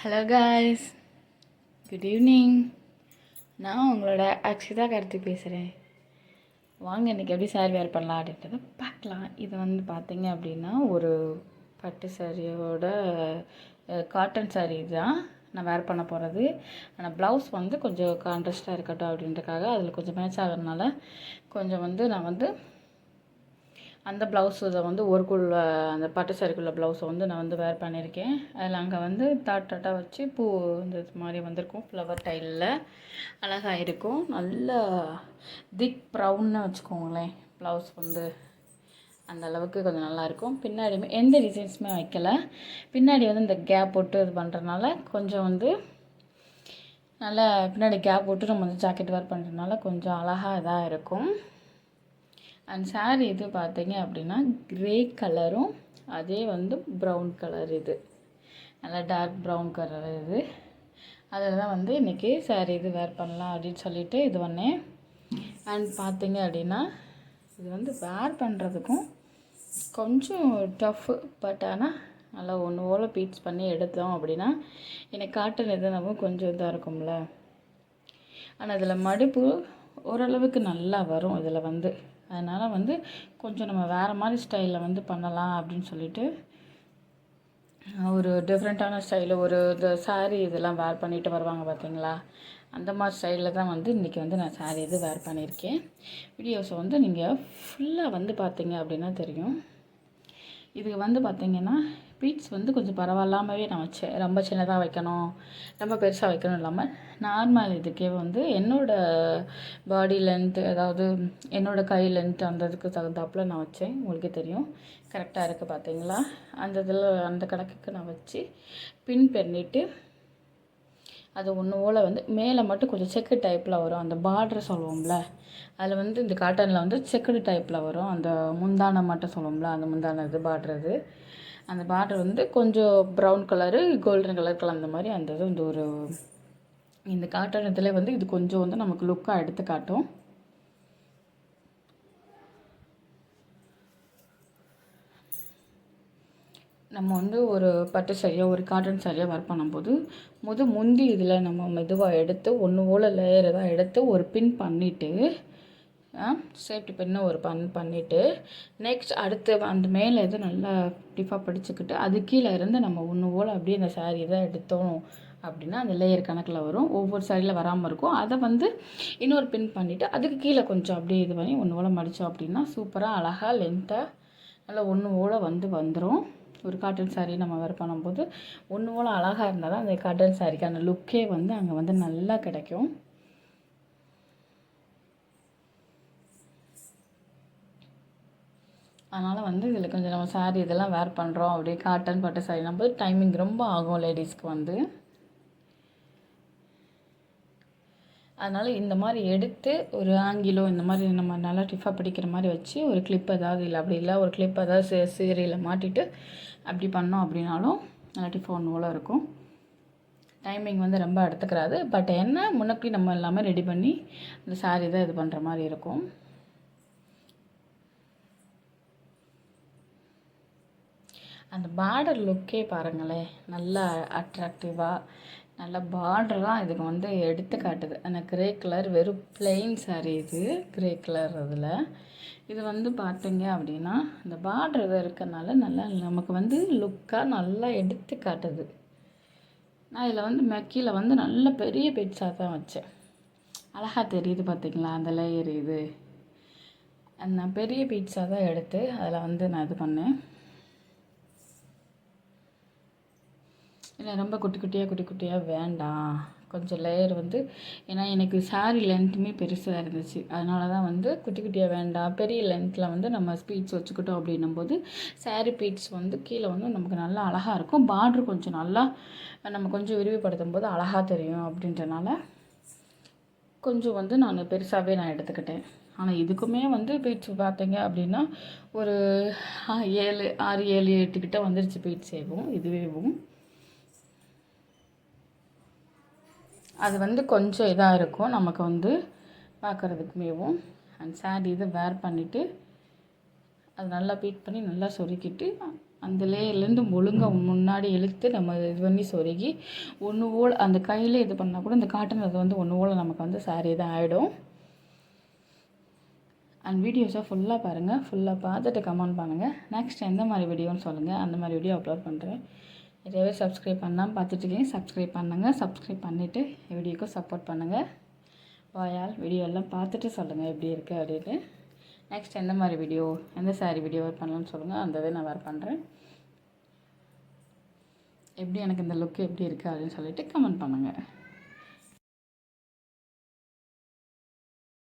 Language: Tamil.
ஹலோ காய்ஸ் குட் ஈவினிங் நான் உங்களோட அக்ஷிதா கார்த்திக் பேசுகிறேன் வாங்க இன்றைக்கி எப்படி சாரி வேர் பண்ணலாம் அப்படின்றத பார்க்கலாம். இது வந்து பார்த்தீங்க அப்படின்னா ஒரு பட்டு சாரியோட காட்டன் சாரி தான் நான் வேர் பண்ண போகிறது ஆனால் ப்ளவுஸ் வந்து கொஞ்சம் கான்ட்ராஸ்ட்டாக இருக்கட்டும் அப்படின்றக்காக அதில் கொஞ்சம் மேட்ச் ஆகிறதுனால கொஞ்சம் வந்து நான் வந்து அந்த ப்ளவுஸ் இதை வந்து ஒர்க்குள்ள அந்த பட்டு சரிக்குள்ள ப்ளவுஸை வந்து நான் வந்து வேர் பண்ணியிருக்கேன். அதில் அங்கே வந்து தாட் டாட்டாக வச்சு பூ இந்த இது மாதிரி வந்திருக்கும். ஃப்ளவர் டைலில் அழகாக இருக்கும். நல்ல திக் ப்ரௌன்னு வச்சுக்கோங்களேன். ப்ளவுஸ் வந்து அந்த அளவுக்கு கொஞ்சம் நல்லாயிருக்கும் பின்னாடியுமே எந்த டிசைன்ஸுமே வைக்கல. பின்னாடி வந்து இந்த கேப் போட்டு இது பண்ணுறதுனால கொஞ்சம் வந்து நல்லா பின்னாடி கேப் போட்டு நம்ம வந்து ஜாக்கெட் வேர் பண்ணுறதுனால கொஞ்சம் அழகாக இதாக இருக்கும். அண்ட் சாரீ இது பார்த்தீங்க அப்படின்னா க்ரே கலரும் அதே வந்து ப்ரௌன் கலர் இது. நல்லா டார்க் ப்ரௌன் கலர் இது. அதில் தான் வந்து இன்றைக்கி சாரீ இது வேர் பண்ணலாம் அப்படின்னு சொல்லிட்டு இது பண்ணேன். அண்ட் பார்த்தீங்க அப்படின்னா இது வந்து வேர் பண்ணுறதுக்கும் கொஞ்சம் டஃப்பு பட் ஆனால் நல்லா ஒன்று போல் பீட்ஸ் பண்ணி எடுத்தோம் அப்படின்னா எனக்கு காட்டன் இது நம்ம கொஞ்சம் இதாக இருக்கும்ல. ஆனால் அதில் மடிப்பு ஓரளவுக்கு நல்லா வரும் இதில் வந்து. அதனால் வந்து கொஞ்சம் நம்ம வேறு மாதிரி ஸ்டைலில் வந்து பண்ணலாம் அப்படின்னு சொல்லிட்டு ஒரு டிஃப்ரெண்ட்டான ஸ்டைலில் ஒரு இந்த சாரீ இதெல்லாம் வேர் பண்ணிட்டு வருவாங்க பார்த்தீங்களா? அந்த மாதிரி ஸ்டைலில் தான் வந்து இன்றைக்கி வந்து நான் சாரீ இது வேர் பண்ணியிருக்கேன். வீடியோஸை வந்து நீங்கள் ஃபுல்லாக வந்து பார்த்தீங்க அப்படின்னா தெரியும். இதுக்கு வந்து பார்த்திங்கன்னா பீட்ஸ் வந்து கொஞ்சம் பரவாயில்லாமவே நான் வச்சேன். ரொம்ப சின்னதாக வைக்கணும் ரொம்ப பெருசாக வைக்கணும் இல்லாமல் நார்மல் இதுக்கே வந்து என்னோடய பாடி லென்த்து அதாவது என்னோடய கை லென்த் அந்த இதுக்கு தகுந்தாப்பில் நான் வச்சேன். உங்களுக்கே தெரியும். கரெக்டாக இருக்குது பார்த்தீங்களா அந்த இதில் அந்த கணக்குக்கு நான் வச்சு பின் பண்ணிவிட்டு அது ஒன்று போல் வந்து மேலே மட்டும் கொஞ்சம் செக்கு டைப்பில் வரும். அந்த பார்ட்ரு சொல்லுவோம்ல அதில் வந்து இந்த காட்டனில் வந்து செக்குடு டைப்பில் வரும். அந்த முந்தானை மட்டும் சொல்லுவோம்ல அந்த முந்தானை இது பார்ட்ரு இது அந்த பார்டர் வந்து கொஞ்சம் ப்ரௌன் கலரு கோல்டன் கலர் கலந்த மாதிரி அந்த இது வந்து ஒரு இந்த காட்டன் இதில் வந்து இது கொஞ்சம் வந்து நமக்கு லுக்காக எடுத்து காட்டும். நம்ம வந்து ஒரு பட்டு சரியாக ஒரு காட்டன் சரியாக ஒர்க் பண்ணும்போது முது முந்தி இதில் நம்ம மெதுவாக எடுத்து ஒன்று போல் லேயர் தான் எடுத்து ஒரு பின் பண்ணிவிட்டு சேஃப்டி பின்னு ஒரு பன் பண்ணிவிட்டு நெக்ஸ்ட் அடுத்து அந்த மேலே இது நல்லா டிஃபாக படிச்சுக்கிட்டு அது கீழே இருந்து நம்ம ஒன்று போல் அப்படியே அந்த சாரீ தான் எடுத்தோம் அப்படின்னா அந்த லேயர் கணக்கில் வரும். ஒவ்வொரு சாரியில் வராமல் இருக்கும். அதை வந்து இன்னொரு பின் பண்ணிவிட்டு அதுக்கு கீழே கொஞ்சம் அப்படியே இது பண்ணி ஒன்று போல் மடித்தோம் அப்படின்னா சூப்பராக அழகாக லென்த்தாக நல்லா ஒன்று போல் வந்து வந்துடும் ஒரு காட்டன் சாரீ நம்ம வேறு பண்ணும்போது ஒன்று போல் அழகாக இருந்தால் தான் அந்த காட்டன் சாரிக்கான லுக்கே வந்து அங்கே வந்து நல்லா கிடைக்கும். அதனால் வந்து இதில் கொஞ்சம் நம்ம சாரீ இதெல்லாம் வேர் பண்ணுறோம் அப்படியே காட்டன் பட்டு சாரீ நம்ம டைமிங் ரொம்ப ஆகும் லேடிஸ்க்கு வந்து. அதனால் இந்த மாதிரி எடுத்து ஒரு ஆங்கிலோ இந்த மாதிரி நம்ம நல்லா டிஃபாக பிடிக்கிற மாதிரி வச்சு ஒரு கிளிப் ஏதாவது இல்லை அப்படி இல்லை ஒரு கிளிப் ஏதாவது சே சீரியலில் மாட்டிட்டு அப்படி பண்ணோம் அப்படின்னாலும் நல்லா டிஃபா ஒன்று இருக்கும். டைமிங் வந்து ரொம்ப எடுத்துக்கிறாது. பட் என்ன முன்னப்படி நம்ம எல்லாமே ரெடி பண்ணி அந்த சாரீ தான் இது பண்ணுற மாதிரி இருக்கும். அந்த பார்டர் லுக்கே பாருங்களேன். நல்லா அட்ராக்டிவாக நல்ல பார்டர்லாம் இதுக்கு வந்து எடுத்து காட்டுது அந்த க்ரே கலர் வெறும் பிளெயின் சாரீ இது க்ரே கலர் அதில். இது வந்து பார்த்தீங்க அப்படின்னா இந்த பார்டர் இது இருக்கனால நல்லா நமக்கு வந்து லுக்காக நல்லா எடுத்து காட்டுது நான் இதில் வந்து மெக்கியில் வந்து நல்ல பெரிய பெட்ஸாக தான் வச்சேன். அழகாக தெரியுது பார்த்தீங்களா அந்த லேயர் இது. நான் பெரிய பீட்ஸாக தான் எடுத்து அதில் வந்து நான் இது பண்ணேன். இல்லை ரொம்ப குட்டி குட்டியாக குட்டி குட்டியாக வேண்டாம். கொஞ்சம் லேயர் வந்து ஏன்னா எனக்கு சாரீ லென்த்துமே பெருசாக இருந்துச்சு. அதனால தான் வந்து குட்டி குட்டியாக வேண்டாம். பெரிய லென்த்தில் வந்து நம்ம ஸ்பீட்ஸ் வச்சுக்கிட்டோம் அப்படின்னும் போது சாரீ பீட்ஸ் வந்து கீழே வந்து நமக்கு நல்லா அழகாக இருக்கும். பார்ட்ரு கொஞ்சம் நல்லா நம்ம கொஞ்சம் விரிவுபடுத்தும் போது அழகாக தெரியும் அப்படின்றனால கொஞ்சம் வந்து நான் பெருசாகவே நான் எடுத்துக்கிட்டேன். ஆனால் இதுக்குமே வந்து பீட்ஸ் பார்த்தீங்க அப்படின்னா ஒரு ஏழு ஆறு ஏழு எட்டுக்கிட்ட வந்துருச்சு பீட்ஸ் சேவும் இதுவேவும். அது வந்து கொஞ்சம் இதாக இருக்கும். நமக்கு வந்து பார்க்குறதுக்குமேவும் அந்த சாரீ இதை வேர் பண்ணிவிட்டு அது நல்லா பீட் பண்ணி நல்லா சொருக்கிட்டு அந்த லேயர்லேருந்து ஒழுங்காக முன்னாடி இழுத்து நம்ம இது பண்ணி சொருகி ஒன்று ஓல் அந்த கையில் இது பண்ணால் கூட இந்த காட்டன் அது வந்து ஒன்று ஓல நமக்கு வந்து சாரீ தான் ஆகிடும் அண்ட் வீடியோஸை ஃபுல்லாக பாருங்கள் ஃபுல்லாக பார்த்துட்டு கமெண்ட் பண்ணுங்கள் நெக்ஸ்ட் எந்த மாதிரி வீடியோன்னு சொல்லுங்கள் அந்த மாதிரி வீடியோ அப்லோட் பண்ணுறேன் நிறைய பேர் சப்ஸ்கிரைப் பண்ணலாம் பார்த்துட்டு இருக்கீங்க. சப்ஸ்கிரைப் பண்ணுங்கள் சப்ஸ்கிரைப் பண்ணிவிட்டு வீடியோக்கு சப்போர்ட் பண்ணுங்கள் வாயால் வீடியோ எல்லாம் பார்த்துட்டு சொல்லுங்கள் எப்படி இருக்குது அப்படின்னு. நெக்ஸ்ட் எந்த மாதிரி வீடியோ எந்த saree வீடியோ பண்ணலாம்னு சொல்லுங்கள் அந்த இதை நான் வேர் பண்ணுறேன் எப்படி எனக்கு இந்த லுக் எப்படி இருக்குது அப்படின்னு சொல்லிவிட்டு கமெண்ட் பண்ணுங்கள்